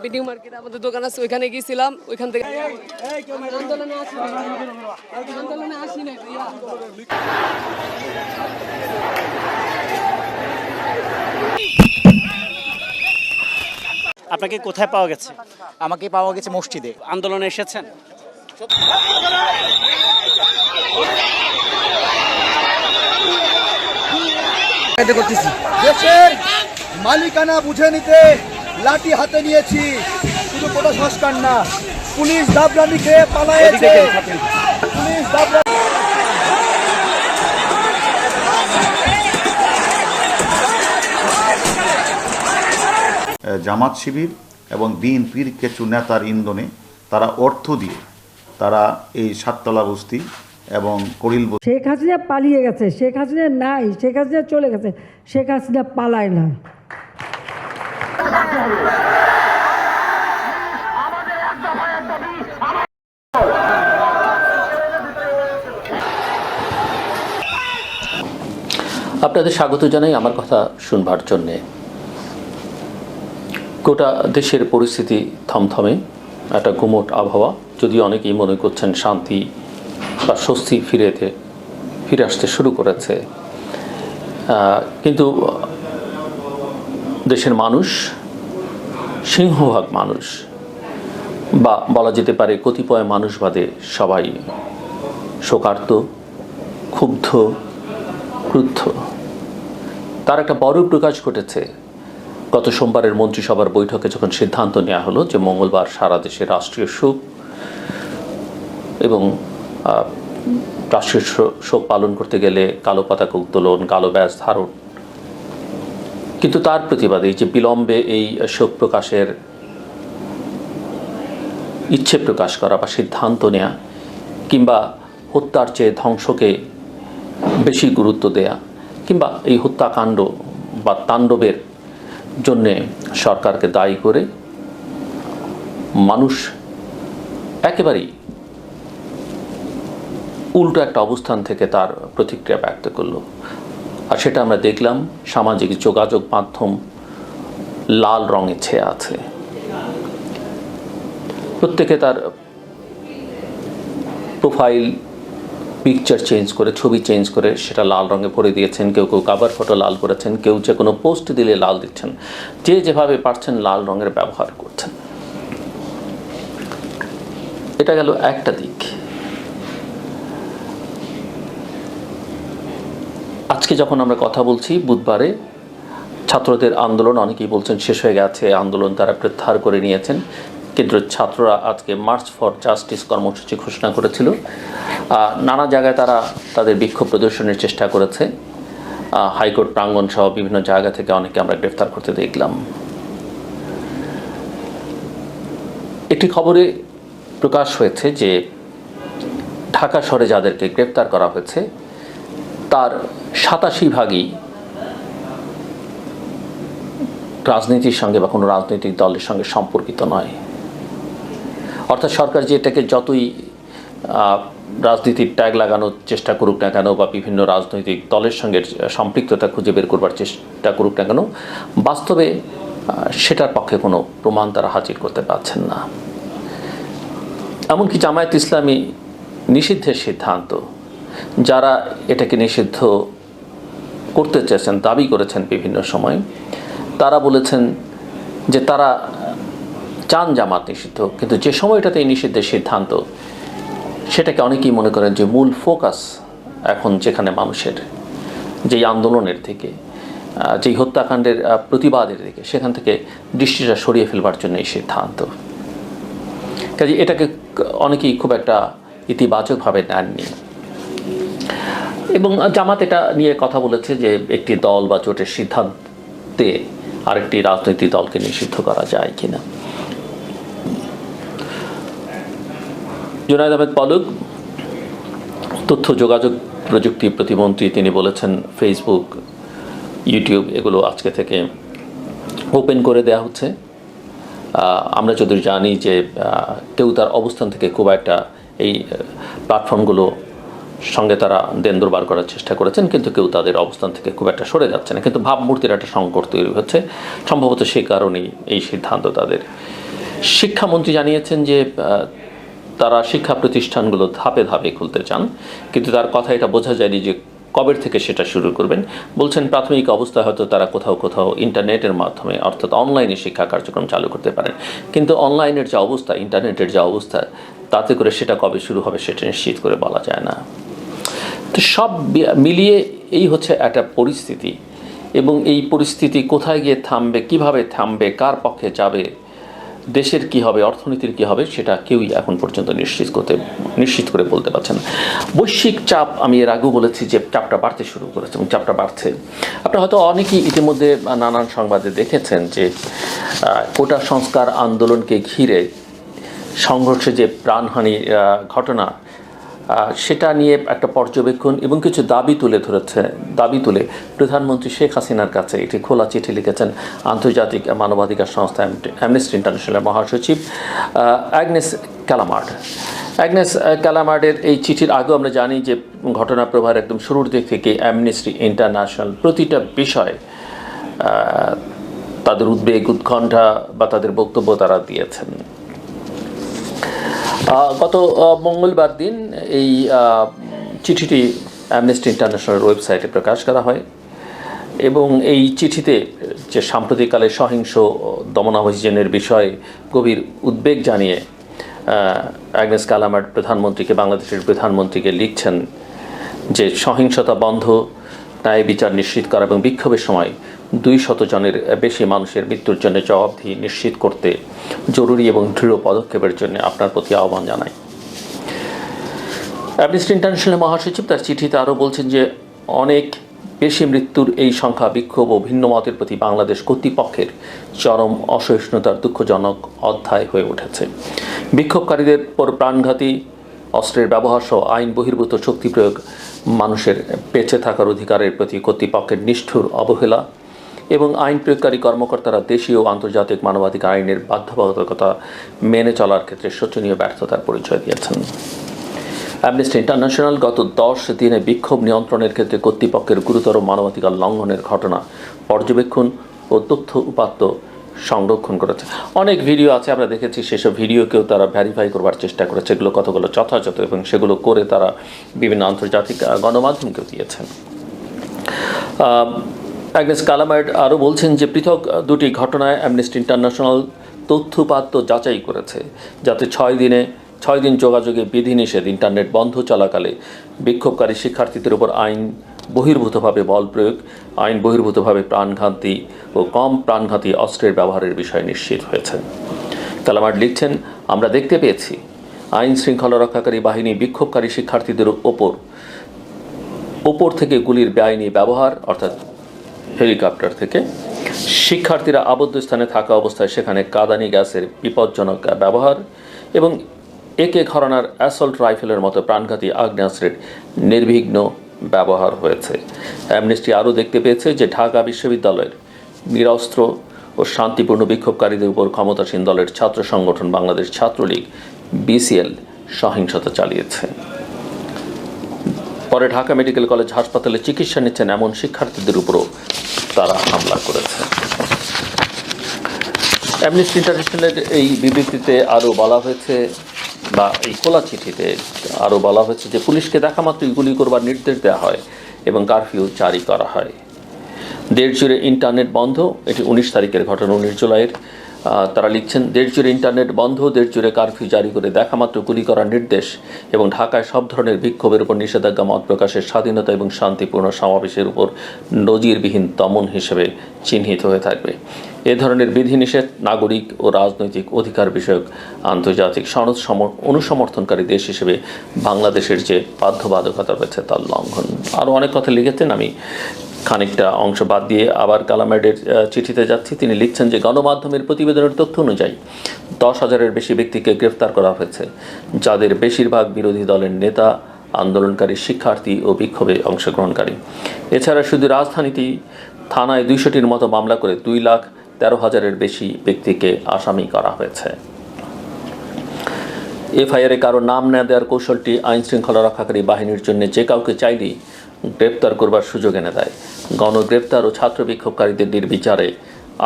আমি নিউ মার্কেটে আমাদের দোকান আছে ওইখানে গিয়েছিলাম ওইখান থেকে আন্দোলনে আসি আন্দোলনে আসি নাই আপনাকে কোথায় পাওয়া গেছে? আমাকে পাওয়া গেছে মসজিদে। আন্দোলনে এসেছেন? দেশের মালিকানা বুঝে নিতে লাঠি হাতে নিয়েছি। শুধু কোনো সংস্কার না পুলিশ দাবরানিকে পালায়েছে। পুলিশ দাবরানি জামাত শিবির এবং দিন বিএনপির কিছু নেতার ইন্ধনে তারা অর্থ দিয়ে তারা এই সাততলা বস্তি এবং করিল শেখ হাসিনা পালিয়ে গেছে শেখ হাসিনা নাই শেখ হাসিনা চলে গেছে শেখ হাসিনা পালায় না। আপনাদের স্বাগত জানাই আমার কথা শুনবার জন্যে। গোটা দেশের পরিস্থিতি থমথমে, একটা গুমট আবহাওয়া। যদিও অনেকেই মনে করছেন শান্তি বা স্বস্তি ফিরেতে ফিরে আসতে শুরু করেছে। কিন্তু দেশের মানুষ সিংহভাগ মানুষ বা বলা যেতে পারে কতিপয় মানুষ বাদে সবাই শোকার্ত, ক্ষুব্ধ, ক্রুদ্ধ। তার একটা বড় প্রকাশ ঘটেছে। গত সোমবারের মন্ত্রিসভার বৈঠকে যখন সিদ্ধান্ত নেওয়া হলো যে মঙ্গলবার সারা দেশে রাষ্ট্রীয় শোক এবং রাষ্ট্রীয় শোক পালন করতে গেলে কালো পতাকা উত্তোলন, কালো ব্যাস ধারণ কিন্তু তার প্রতিবাদে যে বিলম্বে এই শোক প্রকাশের ইচ্ছে প্রকাশ করা বা সিদ্ধান্ত নেয়া কিংবা হত্যার চেয়ে ধ্বংসকে বেশি গুরুত্ব দেয়া কিংবা এই হত্যাকাণ্ড বা তাণ্ডবের জন্যে সরকারকে দায়ী করে মানুষ একেবারেই উল্টো একটা অবস্থান থেকে তার প্রতিক্রিয়া ব্যক্ত করল। আর সেটা আমরা দেখলাম সামাজিক যোগাযোগ মাধ্যম লাল রঙে ছেয়ে আছে। প্রত্যেকে তার প্রোফাইল পিকচার চেঞ্জ করে, ছবি চেঞ্জ করে সেটা লাল রঙে ভরে দিয়েছেন। কেউ কেউ কাভার ফটো লাল করেছেন, কেউ যে কোনো পোস্ট দিলে লাল দিচ্ছেন। যে যেভাবে পারছেন লাল রঙের ব্যবহার করছেন। এটা গেল একটা দিক। আজকে যখন আমরা কথা বলছি, বুধবারে ছাত্রদের আন্দোলন, অনেকেই বলছেন শেষ হয়ে গেছে আন্দোলন তারা প্রত্যাহার করে নিয়েছেন। কিন্তু ছাত্ররা আজকে মার্চ ফর জাস্টিস কর্মসূচি ঘোষণা করেছিল। নানা জায়গায় তারা তাদের বিক্ষোভ প্রদর্শনের চেষ্টা করেছে। হাইকোর্ট প্রাঙ্গণ সহ বিভিন্ন জায়গা থেকে অনেকে আমরা গ্রেফতার করতে দেখলাম। একটি খবরে প্রকাশ হয়েছে যে ঢাকা শহরে যাদেরকে গ্রেপ্তার করা হয়েছে তার সাতাশি ভাগই রাজনীতির সঙ্গে বা কোনো রাজনৈতিক দলের সঙ্গে সম্পর্কিত নয়। অর্থাৎ সরকার যে এটাকে যতই রাজনীতির ট্যাগ লাগানোর চেষ্টা করুক না কেন বা বিভিন্ন রাজনৈতিক দলের সঙ্গে সম্পৃক্ততা খুঁজে বের করবার চেষ্টা করুক না কেন, বাস্তবে সেটার পক্ষে কোনো প্রমাণ তারা হাজির করতে পারছেন না। এমনকি জামায়াত ইসলামী নিষিদ্ধের সিদ্ধান্ত যারা এটাকে নিষিদ্ধ করতে চেয়েছেন, দাবি করেছেন বিভিন্ন সময়, তারা বলেছেন যে তারা চান জামাত নিষিদ্ধ, কিন্তু যে সময়টাতে এই নিষিদ্ধের সিদ্ধান্ত, সেটাকে অনেকেই মনে করেন যে মূল ফোকাস এখন যেখানে মানুষের যেই আন্দোলনের থেকে যেই হত্যাকাণ্ডের প্রতিবাদের দিকে, সেখান থেকে দৃষ্টিটা সরিয়ে ফেলবার জন্য এই সিদ্ধান্ত। কাজে এটাকে অনেকেই খুব একটা ইতিবাচকভাবে নেননি। এবং জামাত এটা নিয়ে কথা বলেছে যে একটি দল বা জোটের সিদ্ধান্তে আরেকটি রাজনৈতিক দলকে নিষিদ্ধ করা যায় কিনা। জুনায়দ আহমেদ পলক, তথ্য, যোগাযোগ প্রযুক্তি প্রতিমন্ত্রী তিনি বলেছেন, ফেসবুক, ইউটিউব এগুলো আজকে থেকে ওপেন করে দেওয়া হচ্ছে। আমরা যদি জানি যে কেউ তার অবস্থান থেকে খুব একটা এই প্ল্যাটফর্মগুলো সঙ্গে তারা দেন দরবার করার চেষ্টা করেছেন, কিন্তু কেউ তাদের অবস্থান থেকে খুব একটা সরে যাচ্ছে না। কিন্তু ভাবমূর্তির একটা সংকট তৈরি হচ্ছে। সম্ভবত সেই কারণেই এই সিদ্ধান্ত তাদের। শিক্ষামন্ত্রী জানিয়েছেন যে তারা শিক্ষা প্রতিষ্ঠানগুলো ধাপে ধাপে খুলতে চান, কিন্তু তার কথা এটা বোঝা যায়নি যে কবের থেকে সেটা শুরু করবেন। বলছেন, প্রাথমিক অবস্থায় হয়তো তারা কোথাও কোথাও ইন্টারনেটের মাধ্যমে, অর্থাৎ অনলাইনে শিক্ষা কার্যক্রম চালু করতে পারেন। কিন্তু অনলাইনের যে অবস্থা, ইন্টারনেটের যে অবস্থা, তাতে করে সেটা কবে শুরু হবে সেটা নিশ্চিত করে বলা যায় না। তো সব মিলিয়ে এই হচ্ছে একটা পরিস্থিতি। এবং এই পরিস্থিতি কোথায় গিয়ে থামবে, কীভাবে থামবে, কার পক্ষে যাবে, দেশের কি হবে, অর্থনীতির কি হবে, সেটা কেউই এখন পর্যন্ত নিশ্চিত করতে, নিশ্চিত করে বলতে পারছে না। বৈশ্বিক চাপ, আমি এর আগেও বলেছি যে চাপটা বাড়তে শুরু করেছে এবং চাপটা বাড়ছে। আপনারা হয়তো অনেকেই ইতিমধ্যে নানান সংবাদে দেখেছেন যে কোটা সংস্কার আন্দোলনকে ঘিরে সংঘর্ষে যে প্রাণহানি ঘটনা সেটা নিয়ে একটা পর্যবেক্ষণ এবং কিছু দাবি তুলে ধরেছে, দাবি তুলে প্রধানমন্ত্রী শেখ হাসিনার কাছে একটি খোলা চিঠি লিখেছেন আন্তর্জাতিক মানবাধিকার সংস্থা অ্যামনেস্টি ইন্টারন্যাশনালের মহাসচিব অ্যাগনেস ক্যালামার্ড অ্যাগনেস ক্যালামার্ডের এই চিঠির আগেও আমরা জানি যে ঘটনা প্রবাহের একদম শুরুর দিক থেকে অ্যামনেস্টি ইন্টারন্যাশনাল প্রতিটা বিষয় তাদের উদ্বেগ, উৎকণ্ঠা বা তাদের বক্তব্য তারা দিয়েছেন। গত মঙ্গলবার দিন এই চিঠিটি অ্যামনেস্টি ইন্টারন্যাশনাল ওয়েবসাইটে প্রকাশ করা হয় এবং এই চিঠিতে যে সাম্প্রতিককালে সহিংস দমনাভিযানের বিষয়ে গভীর উদ্বেগ জানিয়ে অ্যাগনেস কালামার প্রধানমন্ত্রীকে, বাংলাদেশের প্রধানমন্ত্রীকে লিখছেন যে সহিংসতা বন্ধ, ন্যায় বিচার নিশ্চিত করা এবং বিক্ষোভের সময় দুই শত জনের বেশি মানুষের মৃত্যুর জন্য জবাবদিহি নিশ্চিত করতে জরুরি এবং দৃঢ় পদক্ষেপের জন্য আপনার প্রতি আহ্বান জানাই। অ্যামনেস্টি ইন্টারন্যাশনাল মহাসচিব তার চিঠিতে আরও বলছেন যে, অনেক বেশি মৃত্যুর এই সংখ্যা বিক্ষোভ ও ভিন্ন মতের প্রতি বাংলাদেশ কর্তৃপক্ষের চরম অসহিষ্ণুতার দুঃখজনক অধ্যায় হয়ে উঠেছে। বিক্ষোভকারীদের পর প্রাণঘাতী অস্ত্রের ব্যবহার সহ আইন বহির্ভূত শক্তি প্রয়োগ মানুষের বেঁচে থাকার অধিকারের প্রতি কর্তৃপক্ষের নিষ্ঠুর অবহেলা এবং আইন প্রয়োগকারী কর্মকর্তারা দেশীয় ও আন্তর্জাতিক মানবাধিকার আইনের বাধ্যবাধকতা মেনে চলার ক্ষেত্রে শোচনীয় ব্যর্থতার পরিচয় দিয়েছেন। অ্যামনেস্টি ইন্টারন্যাশনাল গত দশ দিনে বিক্ষোভ নিয়ন্ত্রণের ক্ষেত্রে কর্তৃপক্ষের গুরুতর মানবাধিকার লঙ্ঘনের ঘটনা, পর্যবেক্ষণ ও তথ্য উপাত্ত সংরক্ষণ করেছে। অনেক ভিডিও আছে, আমরা দেখেছি সেসব ভিডিওকেও তারা ভ্যারিফাই করবার চেষ্টা করেছে, এগুলো কতগুলো যথাযথ এবং সেগুলো করে তারা বিভিন্ন আন্তর্জাতিক গণমাধ্যমকেও দিয়েছেন। অ্যাগনেস কালামার্ড আরও বলছেন যে পৃথক দুটি ঘটনায় অ্যামনেস্টি ইন্টারন্যাশনাল তথ্যপাত্র যাচাই করেছে, যাতে ছয় দিনে, ছয় দিন যোগাযোগে বিধিনিষেধ ইন্টারনেট বন্ধ চলাকালে বিক্ষোভকারী শিক্ষার্থীদের উপর আইন বহির্ভূতভাবে বল প্রয়োগ, আইন বহির্ভূতভাবে প্রাণঘাতী ও কম প্রাণঘাতী অস্ত্রের ব্যবহারের বিষয় নিশ্চিত হয়েছে। কালামার্ড লিখছেন, আমরা দেখতে পেয়েছি, আইন শৃঙ্খলা রক্ষাকারী বাহিনী বিক্ষোভকারী শিক্ষার্থীদের ওপর ওপর থেকে গুলির বেআইনি ব্যবহার, অর্থাৎ হেলিকপ্টার থেকে। শিক্ষার্থীরা আবদ্ধ স্থানে থাকা অবস্থায় সেখানে কাদানি গ্যাসের বিপজ্জনক ব্যবহার এবং একে ঘরানার অ্যাসল্ট রাইফেলের মতো প্রাণঘাতী আগ্নেয়াস্ত্রের নির্বিঘ্ন ব্যবহার হয়েছে। অ্যামনেস্টি আরও দেখতে পেয়েছে যে ঢাকা বিশ্ববিদ্যালয়ের নিরস্ত্র ও শান্তিপূর্ণ বিক্ষোভকারীদের উপর ক্ষমতাসীন দলের ছাত্র সংগঠন বাংলাদেশ ছাত্রলীগ, বিসিএল, সহিংসতা চালিয়েছে। পরে ঢাকা মেডিকেল কলেজ হাসপাতালে চিকিৎসা নিচ্ছেন এমন শিক্ষার্থীদের উপরও তারা হামলা করেছে। অ্যামনেস্টি ইন্টারন্যাশনালের এই বিবৃতিতে আরও বলা হয়েছে বা এই খোলা চিঠিতে আরও বলা হয়েছে যে পুলিশকে দেখা মাত্র গুলি করবার নির্দেশ দেওয়া হয় এবং কারফিউ জারি করা হয়। দেড় জুড়ে ইন্টারনেট বন্ধ, এটি উনিশ তারিখের ঘটনা, উনিশ জুলাইয়ের। তারা লিখছেন, দেড় জুড়ে ইন্টারনেট বন্ধ, দেড় জুড়ে কারফিউ জারি করে দেখামাত্র গুলি করার নির্দেশ এবং ঢাকায় সব ধরনের বিক্ষোভের উপর নিষেধাজ্ঞা, মত প্রকাশের স্বাধীনতা এবং শান্তিপূর্ণ সমাবেশের উপর নজিরবিহীন দমন হিসেবে চিহ্নিত হয়ে থাকবে। এ ধরনের বিধিনিষেধ নাগরিক ও রাজনৈতিক অধিকার বিষয়ক আন্তর্জাতিক সনদ সম- অনুসমর্থনকারী দেশ হিসেবে বাংলাদেশের যে বাধ্যবাধকতা রয়েছে তার লঙ্ঘন। আরও অনেক কথা লিখেছেন, আমি খানিকটা অংশ বাদ দিয়ে আবার কালামেডের চিঠিতে যাচ্ছি। তিনি লিখছেন যে, গণমাধ্যমের প্রতিবেদনের তথ্য অনুযায়ী দশ হাজারের বেশি ব্যক্তিকে গ্রেফতার করা হয়েছে, যাদের বেশিরভাগ বিরোধী দলের নেতা, আন্দোলনকারী শিক্ষার্থী ও বিক্ষোভে অংশগ্রহণকারী। এছাড়া শুধু রাজধানীতে থানায় দুইশোটির মতো মামলা করে দুই লাখ তেরো হাজারের বেশি ব্যক্তিকে আসামি করা হয়েছে। এফআইআরে কারও নাম না দেওয়ার কৌশলটি আইন শৃঙ্খলা রক্ষাকারী বাহিনীর জন্য যে কাউকে চাইলেই গ্রেপ্তার করবার সুযোগ এনে দেয়। গণগ্রেপ্তার ও ছাত্র বিক্ষোভকারীদের নির্বিচারে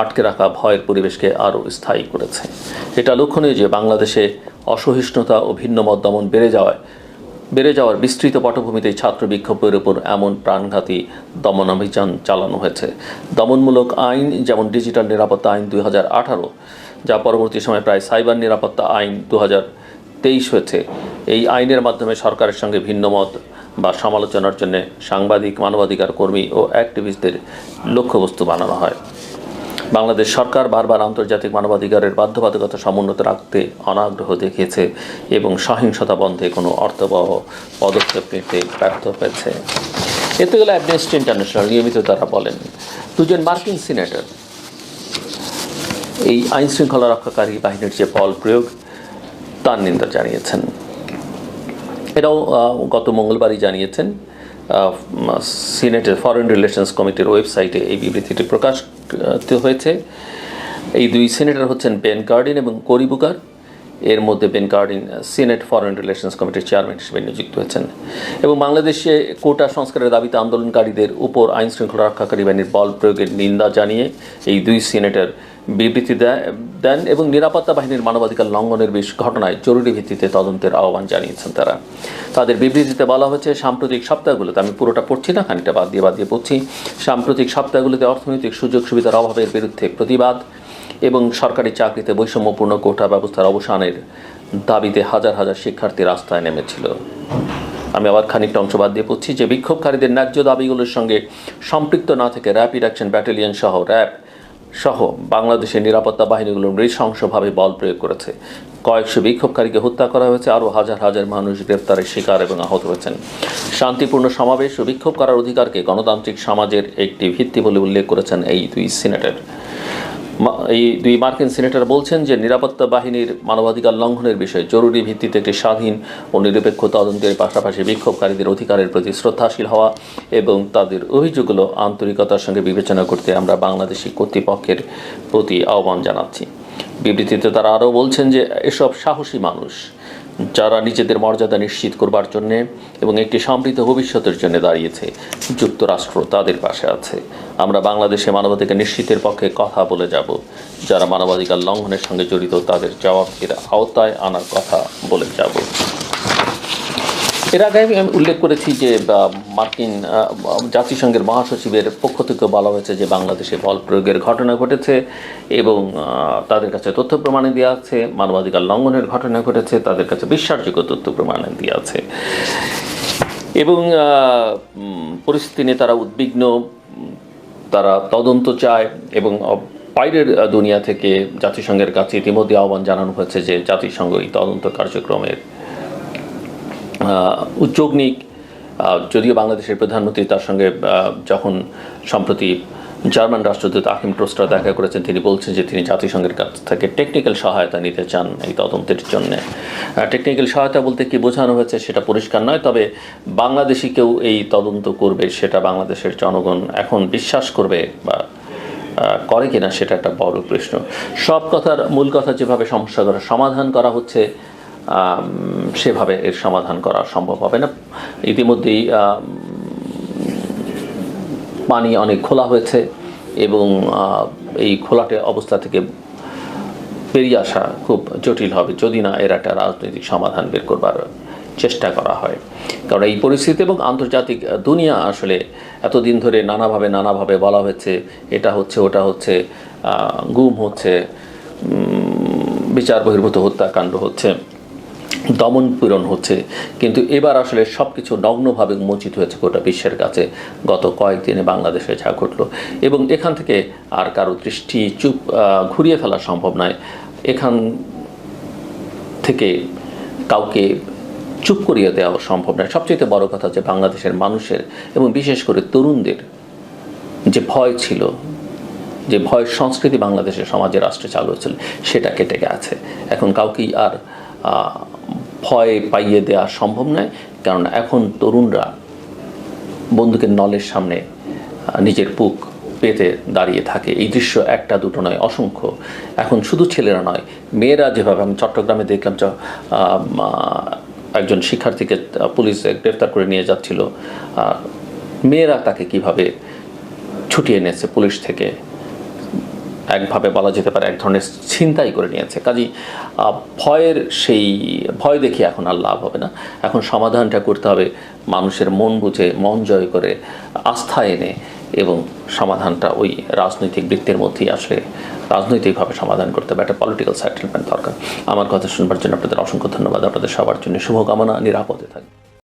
আটকে রাখা ভয়ের পরিবেশকে আরও স্থায়ী করেছে। এটা লক্ষণীয় যে বাংলাদেশে অসহিষ্ণুতা ও ভিন্ন মত দমন বেড়ে যাওয়ায় বেড়ে যাওয়ার বিস্তৃত পটভূমিতে ছাত্র বিক্ষোভের উপর এমন প্রাণঘাতী দমন অভিযান চালানো হয়েছে। দমনমূলক আইন যেমন ডিজিটাল নিরাপত্তা আইন দুই হাজার আঠারো, যা পরবর্তী সময়ে প্রায় সাইবার নিরাপত্তা আইন দু তেইশ হয়েছে, এই আইনের মাধ্যমে সরকারের সঙ্গে ভিন্নমত বা সমালোচনার জন্য সাংবাদিক, মানবাধিকার কর্মী ও অ্যাক্টিভিস্টদের লক্ষ্যবস্তু বানানো হয়। বাংলাদেশ সরকার বারবার আন্তর্জাতিক মানবাধিকারের বাধ্যবাধকতা সমুন্নত রাখতে অনাগ্রহ দেখিয়েছে এবং সহিংসতা বন্ধে কোনো অর্থবহ পদক্ষেপ নিতে ব্যর্থ হয়েছে। এতে গেলে অ্যামনেস্টি ইন্টারন্যাশনাল নিয়মিত তারা বলেন, দুজন মার্কিন সিনেটর, এই আইন শৃঙ্খলা রক্ষাকারী বাহিনীর যে বল প্রয়োগ, তার নিন্দা জানিয়েছেন। আহ, গত মঙ্গলবারই জানিয়েছেন সিনেটের ফরেন রিলেশনস কমিটির ওয়েবসাইটে এই বিবৃতিটি প্রকাশিত হয়েছে। এই দুই সিনেটর হচ্ছেন বেন কার্ডিন এবং কোরি বুকার। এর মধ্যে Ben Cardin Senate Foreign Relations কমিটির চেয়ারম্যান হিসেবে নিযুক্ত হয়েছেন। এবং বাংলাদেশে কোটা সংস্কারের দাবিতে আন্দোলনকারীদের উপর আইন শৃঙ্খলা রক্ষাকারী বাহিনীর বল প্রয়োগের নিন্দা জানিয়ে এই দুই সিনেটর বিবৃতি দেন এবং নিরাপত্তা বাহিনীর মানবাধিকার লঙ্ঘনের বিশ ঘটনায় জরুরি ভিত্তিতে তদন্তের আহ্বান জানিয়েছেন তারা। তাদের বিবৃতিতে বলা হয়েছে, সাম্প্রতিক সপ্তাহগুলোতে আমি পুরোটা পড়ছি না, খানিকটা বাদ দিয়ে বাদ দিয়ে পড়ছি। সাম্প্রতিক সপ্তাহগুলোতে অর্থনৈতিক সুযোগ সুবিধার অভাবের বিরুদ্ধে প্রতিবাদ এবং সরকারি চাকরিতে বৈষম্যপূর্ণ কোটা ব্যবস্থার অবসানের দাবিতে হাজার হাজার শিক্ষার্থী রাস্তায় নেমেছিল। আমি আবার খানিকটা অংশ বাদ দিয়ে পড়ছি যে বিক্ষোভকারীদের ন্যায্য দাবিগুলোর সঙ্গে সম্পৃক্ত না থেকে র্যাপিড অ্যাকশন ব্যাটালিয়ন সহ র্যাব সহ বাংলাদেশের নিরাপত্তা বাহিনীগুলো নৃশংসভাবে বল প্রয়োগ করেছে। কয়েকশো বিক্ষোভকারীকে হত্যা করা হয়েছে, আরও হাজার হাজার মানুষ গ্রেপ্তারের শিকার এবং আহত হয়েছেন। শান্তিপূর্ণ সমাবেশ ও বিক্ষোভ করার অধিকারকে গণতান্ত্রিক সমাজের একটি ভিত্তি বলে উল্লেখ করেছেন এই দুই সিনেটের। এই দুই মার্কিন সিনেটর বলছেন যে নিরাপত্তা বাহিনীর মানবাধিকার লঙ্ঘনের বিষয়ে জরুরি ভিত্তিতে একটি স্বাধীন ও নিরপেক্ষ তদন্তের পাশাপাশি বিক্ষোভকারীদের অধিকারের প্রতি শ্রদ্ধাশীল হওয়া এবং তাদের অভিযোগগুলো আন্তরিকতার সঙ্গে বিবেচনা করতে আমরা বাংলাদেশি কর্তৃপক্ষের প্রতি আহ্বান জানাচ্ছি। বিবৃতিতে তারা আরও বলছেন যে এসব সাহসী মানুষ যারা নিজেদের মর্যাদা নিশ্চিত করবার জন্যে এবং একটি সমৃদ্ধ ভবিষ্যতের জন্য দাঁড়িয়েছে, যুক্তরাষ্ট্র তাদের পাশে আছে। আমরা বাংলাদেশে মানবাধিকার নিশ্চিতের পক্ষে কথা বলে যাব। যারা মানবাধিকার লঙ্ঘনের সঙ্গে জড়িত তাদের জবাবের আওতায় আনার কথা বলে যাব। এর আগে আমি উল্লেখ করেছি যে মার্কিন জাতিসংঘের মহাসচিবের পক্ষ থেকে বলা হয়েছে যে, বাংলাদেশে বল প্রয়োগের ঘটনা ঘটেছে এবং তাদের কাছে তথ্য প্রমাণে দেওয়া আছে, মানবাধিকার লঙ্ঘনের ঘটনা ঘটেছে, তাদের কাছে বিশ্বাসযোগ্য তথ্য প্রমাণে দেওয়া আছে। এবং পরিস্থিতি নিয়ে তারা উদ্বিগ্ন তারা তদন্ত চায় এবং বাইরের দুনিয়া থেকে জাতিসংঘের কাছে ইতিমধ্যে আহ্বান জানানো হয়েছে যে, জাতিসংঘ এই তদন্ত কার্যক্রমের আহ, উদ্যোগ নিক যদিও বাংলাদেশের প্রধানমন্ত্রী তার সঙ্গে যখন সম্প্রতি জার্মান রাষ্ট্রদূত আকিম টোস্টার দেখা করেছেন তিনি বলছেন যে তিনি জাতিসংঘের কাছ থেকে টেকনিক্যাল সহায়তা নিতে চান এই তদন্তের জন্য। টেকনিক্যাল সহায়তা বলতে কি বোঝানো হয়েছে সেটা পরিষ্কার নয় তবে বাংলাদেশি কেউ এই তদন্ত করবে সেটা বাংলাদেশের জনগণ এখন বিশ্বাস করবে বা করে কিনা সেটা একটা বড় প্রশ্ন। সব কথার মূল কথা যেভাবে সমস্যাগুলো সমাধান করা হচ্ছে সেভাবে এর সমাধান করা সম্ভব হবে না। ইতিমধ্যেই পানি অনেক খোলা হয়েছে এবং এই খোলাটে অবস্থা থেকে বেরিয়ে আসা খুব জটিল হবে যদি না এর একটা রাজনৈতিক সমাধান বের করবার চেষ্টা করা হয়। কারণ এই পরিস্থিতি এবং আন্তর্জাতিক দুনিয়া আসলে এতদিন ধরে নানাভাবে নানাভাবে বলা হয়েছে, এটা হচ্ছে, ওটা হচ্ছে গুম হচ্ছে বিচার বহির্ভূত হত্যাকাণ্ড হচ্ছে। দমন পীড়ন হচ্ছে। কিন্তু এবার আসলে সব কিছু নগ্নভাবে উন্মোচিত হয়েছে গোটা বিশ্বের কাছে। গত কয়েকদিনে বাংলাদেশে যা ঘটলো। এবং এখান থেকে আর কারও দৃষ্টি চুপ ঘুরিয়ে ফেলা সম্ভব নয়। এখান থেকে কাউকে চুপ করিয়ে দেওয়া সম্ভব নয়। সবচেয়ে বড় কথা যে বাংলাদেশের মানুষের এবং বিশেষ করে তরুণদের যে ভয় ছিল, যে ভয় সংস্কৃতি বাংলাদেশের সমাজে রাষ্ট্রে চালু হয়েছিল, সেটা কেটে গেছে। এখন কাউকেই আর ভয় পাইয়ে দেওয়া সম্ভব নয়। কারণ এখন তরুণরা বন্দুকের নলের সামনে নিজের বুক পেতে দাঁড়িয়ে থাকে। এই দৃশ্য একটা দুটো নয়, অসংখ্য। এখন শুধু ছেলেরা নয়, মেয়েরা যেভাবে, আমি চট্টগ্রামে দেখলাম একজন শিক্ষার্থীকে পুলিশ গ্রেফতার করে নিয়ে যাচ্ছিল। মেয়েরা তাকে কীভাবে ছুটিয়ে এনেছে পুলিশ থেকে? একভাবে বলা যেতে পারে, এক ধরনের ছিনতাই করে নিয়েছে। কাজী ভয়ের সেই, ভয় দেখি এখন আর লাভ হবে না। এখন সমাধানটা করতে হবে মানুষের মন বুঝে, মন জয় করে, আস্থা এনে এবং সমাধানটা ওই রাজনৈতিক বৃত্তের মধ্যেই আসলে রাজনৈতিকভাবে সমাধান করতে হবে। একটা পলিটিক্যাল সেটেলমেন্ট দরকার। আমার কথা শুনবার জন্য আপনাদের অসংখ্য ধন্যবাদ। আপনাদের সবার জন্য শুভকামনা। নিরাপদে থাকবে